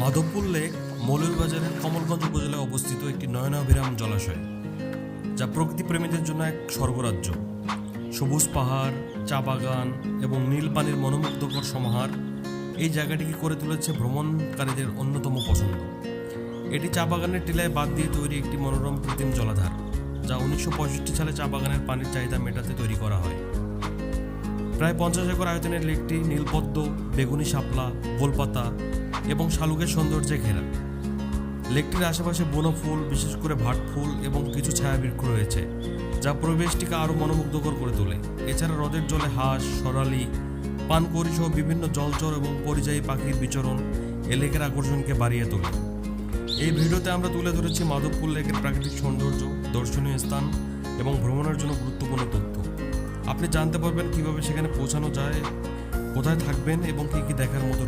Madhabpur lake মৌলভীবাজারের কমলগঞ্জ উপজেলায় অবস্থিত একটি নয়নাভিরাম জলাশয়, যা প্রকৃতিপ্রেমীদের জন্য এক স্বর্গরাজ্য। সবুজ পাহাড়, চা বাগান এবং নীল পানির মনোমুগ্ধকর সমাহার এই জায়গাটিকে করে তুলেছে ভ্রমণকারীদের অন্যতম পছন্দ। এটি চা বাগানের টিলায় বাদ দিয়ে তৈরি একটি মনোরম কৃত্রিম জলাধার, যা উনিশশো পঁয়ষট্টি সালে চা বাগানের পানির চাহিদা মেটাতে তৈরি করা হয়। প্রায় পঞ্চাশ একর আয়তনের লেকটি নীলপদ্ম, বেগুনি শাপলা গোলপাতা এবং শালুকের সৌন্দর্যে ঘেরা। লেকটির আশেপাশে বনো ফুল, বিশেষ করে ভাট ফুল এবং কিছু ছায়া বৃক্ষ রয়েছে, যা পরিবেশটিকে আরও মনোমুগ্ধকর করে তোলে। এছাড়া হ্রদের জলে হাঁস, সরালি, পানকড়ি সহ বিভিন্ন জলচর এবং পরিযায়ী পাখির বিচরণ এ লেকের আকর্ষণকে বাড়িয়ে তোলে। এই ভিডিওতে আমরা তুলে ধরেছি মাধবপুর লেকের প্রাকৃতিক সৌন্দর্য, দর্শনীয় স্থান এবং ভ্রমণের জন্য গুরুত্বপূর্ণ তথ্য। আপনি জানতে পারবেন কীভাবে সেখানে পৌঁছানো যায় কোথায় থাকবেন এবং কী কী দেখার মতো